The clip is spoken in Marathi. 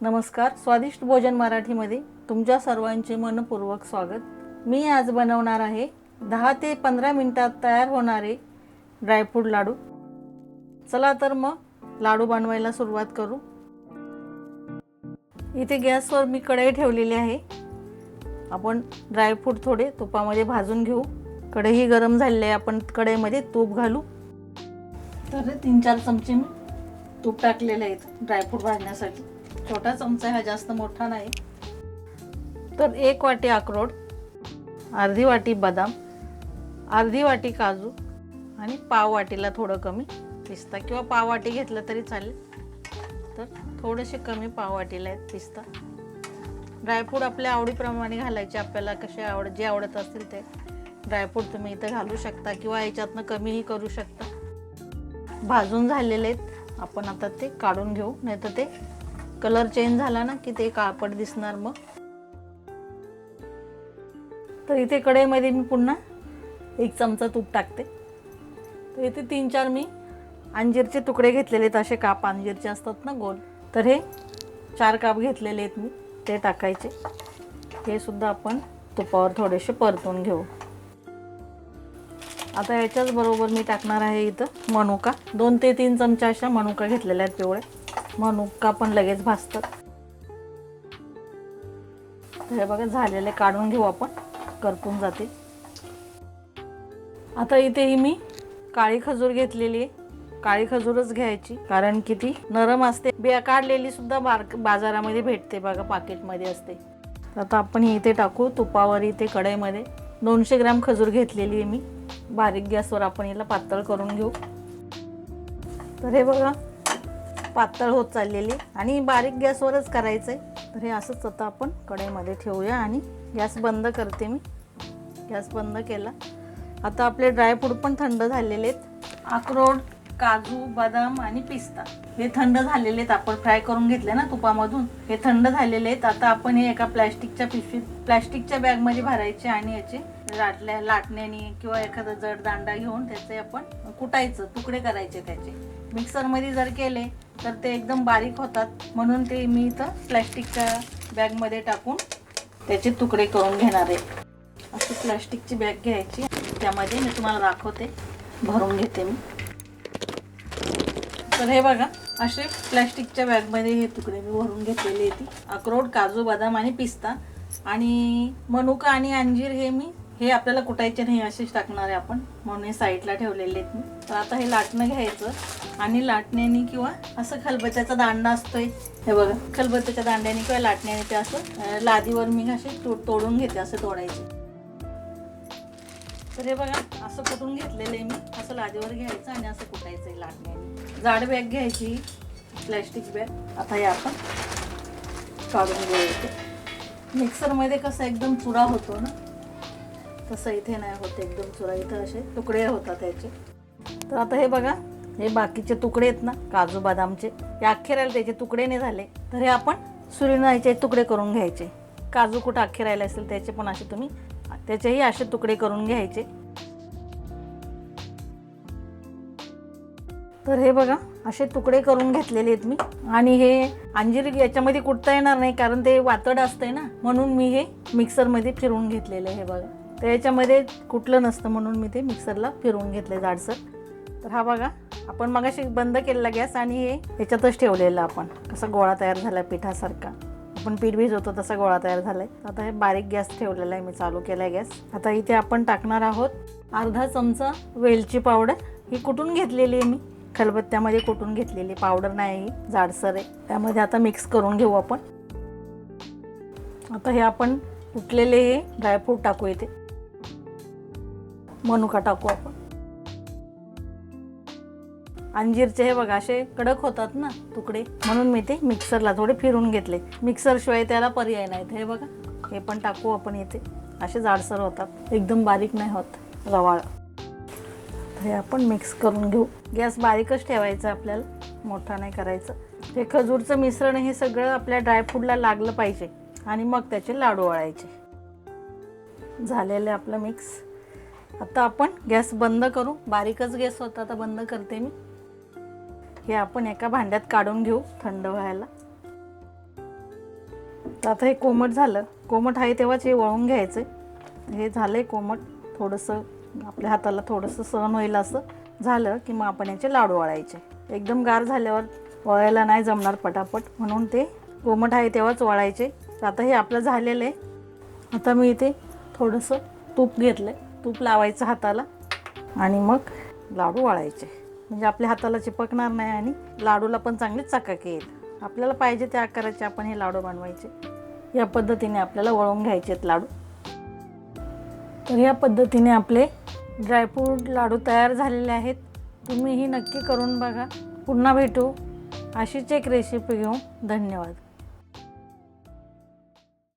नमस्कार स्वादिष्ट भोजन मराठीमध्ये तुमच्या सर्वांचे मनपूर्वक स्वागत. मी आज बनवणार आहे दहा ते पंधरा मिनटात तयार होणारे ड्रायफ्रूट लाडू. चला तर मग लाडू बनवायला सुरुवात करू. इथे गॅसवर मी कढई ठेवलेली आहे. आपण ड्रायफ्रूट थोडे तुपामध्ये भाजून घेऊ. कढई गरम झालेली आहे आपण कढईमध्ये तूप घालू. तर तीन चार चमचे मी तूप टाकलेले आहेत ड्रायफ्रूट भाजण्यासाठी. छोटा चमचा हा जास्त मोठा नाही. तर एक वाटी अक्रोड अर्धी वाटी बदाम अर्धी वाटी काजू आणि पाव वाटीला थोडं कमी पिस्ता किंवा पाव वाटी घेतलं तरी चालेल. तर थोडेसे कमी पाव वाटीला आहेत पिस्ता ड्रायफ्रूट आपल्या आवडीप्रमाणे घालायचे. आपल्याला कसे आवड जे आवडत असतील ते ड्रायफ्रूट तुम्ही इथं घालू शकता किंवा याच्यातनं कमीही करू शकता. भाजून झालेले आहेत. आपण आता ते काढून घेऊ. नाही तर ते कलर चेंज झाला ना की ते कापड दिसणार मग. तर इथे कढईमध्ये मी पुन्हा एक चमचा तूप टाकते. तर इथे तीन चार मी अंजीरचे तुकडे घेतलेले आहेत असे काप अंजीरचे असतात ना गोल. तर हे चार काप घेतलेले आहेत मी ते टाकायचे. हे सुद्धा आपण तुपावर थोडेसे परतून घेऊ. आता याच्याच बरोबर मी टाकणार आहे इथं मनुका. दोन ते तीन चमचा अशा मनुका घेतलेल्या आहेत पिवळ्या. मनुका पण लगेच भाजतात. तर हे बघा झालेले काढून घेऊ आपण. करपून जाते. आता इथेही मी काळी खजूर घेतलेली आहे. काळी खजूरच घ्यायची. कारण की ती नरम असते. बिया काढलेली सुद्धा बार बाजारामध्ये भेटते बघा पाकिटमध्ये असते. तर आता आपण ही इथे टाकू तुपावर इथे कढईमध्ये. दोनशे ग्राम खजूर घेतलेली आहे मी. बारीक गॅसवर आपण याला पातळ करून घेऊ. तर हे बघा पातळ होत चाललेली आणि बारीक गॅसवरच करायचं आहे तर हे असंच आता आपण कढईमध्ये ठेवूया आणि गॅस बंद करते मी. गॅस बंद केला. आता आपले ड्रायफ्रूट पण थंड झालेले आहेत. अक्रोड काजू बदाम आणि पिस्ता हे थंड झालेले आहेत. आपण फ्राय करून घेतले ना तुपामधून. हे थंड झालेले आहेत. आता आपण हे एका प्लॅस्टिकच्या पिशवीत प्लॅस्टिकच्या बॅगमध्ये भरायचे आणि याचे लाटल्या लाटण्याने किंवा एखादा जड दांडा घेऊन त्याचे आपण कुटायचं तुकडे करायचे त्याचे. मिक्सरमध्ये जर केले तर ते एकदम बारीक होतात. म्हणून ते मी इथं प्लॅस्टिकच्या बॅगमध्ये टाकून त्याचे तुकडे करून घेणार आहे. अशी प्लॅस्टिकची बॅग घ्यायची. त्यामध्ये मी तुम्हाला दाखवते. भरून घेते मी. तर हे बघा असे प्लॅस्टिकच्या बॅगमध्ये हे तुकडे मी भरून घेतलेले होती अक्रोड काजू बदाम आणि पिस्ता आणि मनुका आणि अंजीर हे मी हे आपल्याला कुटायचे नाही असेच टाकणार आहे आपण. म्हणून हे साईडला ठेवलेले आहेत मी. तर आता हे लाटणं घ्यायचं आणि लाटण्याने किंवा असं खलबत्याचा दांडा असतोय. हे बघा खलबत्त्याच्या दांड्याने किंवा लाटण्याने ते असं लादीवर मी असे तो तोडून घेते असं तोडायचे. तर हे बघा असं कुटून घेतलेलं आहे मी. असं लादीवर घ्यायचं आणि असं कुटायचं आहे लाटण्याने. जाड बॅग घ्यायची प्लॅस्टिक बॅग. आता हे आपण काढून घ्यायचं मिक्सरमध्ये कसं एकदम चुरा होतो ना तसं इथे नाही होत एकदम चुरा. इथं असे तुकडे होतात त्याचे तर आता हे बघा हे बाकीचे तुकडे आहेत ना काजू बदामचे या अख्खे राहिले त्याचे तुकडे नाही झाले. तर हे आपण सुरीनाचे तुकडे करून घ्यायचे. काजू कुठं अख्खे राहिले असेल त्याचे पण असे तुम्ही त्याचेही असे तुकडे करून घ्यायचे. तर हे बघा असे तुकडे करून घेतलेले आहेत मी. आणि हे अंजीर याच्यामध्ये कुटता येणार नाही कारण ते वातड असतंय ना म्हणून मी हे मिक्सरमध्ये फिरवून घेतलेलं आहे हे बघा. तर याच्यामध्ये कुठलं नसतं म्हणून मी ते मिक्सरला फिरवून घेतलं जाडसर. तर हा बघा आपण मगाशी बंद केलेला गॅस आणि हे याच्यातच ठेवलेलं आपण. कसं गोळा तयार झाला आहे पिठासारखा. आपण पीठ भिजवतो तसा गोळा तयार झाला आहे आता हे बारीक गॅस ठेवलेला आहे मी चालू केला आहे गॅस. आता इथे आपण टाकणार आहोत अर्धा चमचा वेलची पावडर. ही कुठून घेतलेली आहे मी? खलबत्त्यामध्ये कुटून घेतलेली? पावडर नाही ही जाडसर आहे. त्यामध्ये आता मिक्स करून घेऊ आपण. आता हे आपण कुटलेले हे ड्रायफ्रूट टाकू इथे. मनुका टाकू आपण. अंजीरचे हे बघा असे कडक होतात ना तुकडे. म्हणून मी ते मिक्सरला थोडे फिरून घेतले. मिक्सरशिवाय त्याला पर्याय नाहीत हे बघा हे पण टाकू आपण इथे. असे जाडसर होतात. एकदम बारीक नाही होत रवाळ. हे आपण मिक्स करून घेऊ. गॅस बारीकच ठेवायचा आपल्याला. मोठा नाही करायचं. हे खजूरचं मिश्रण हे सगळं आपल्या ड्रायफ्रूटला लागलं पाहिजे. आणि मग त्याचे लाडू वळायचे. झालेलं आपलं मिक्स आता आपण गॅस बंद करू. बारीकच गॅस होता आता बंद करते मी. हे आपण एका भांड्यात काढून घेऊ थंड व्हायला. तर आता हे कोमट झालं. कोमट आहे तेव्हाच हे वळून घ्यायचं हे झालं आहे कोमट. थोडंसं आपल्या हाताला थोडंसं सहन होईल असं झालं की मग आपण याचे लाडू वळायचे. एकदम गार झाल्यावर वळायला नाही जमणार पटापट. म्हणून ते कोमट आहे तेव्हाच वळायचे. तर आता हे आपलं झालेलं आहे. आता मी इथे थोडंसं तूप घेतलं आहे तूप लावायचं हाताला आणि मग लाडू वळायचे. म्हणजे आपल्या हाताला चिपकणार नाही आणि लाडूला पण चांगली चकाकी येईल आपल्याला पाहिजे त्या आकाराचे आपण हे लाडू बनवायचे. या पद्धतीने आपल्याला वळून घ्यायचे आहेत लाडू. तर या पद्धतीने आपले ड्रायफ्रूट लाडू तयार झालेले आहेत. तुम्हीही नक्की करून बघा. पुन्हा भेटू. अशीच एक रेसिपी घेऊन. धन्यवाद.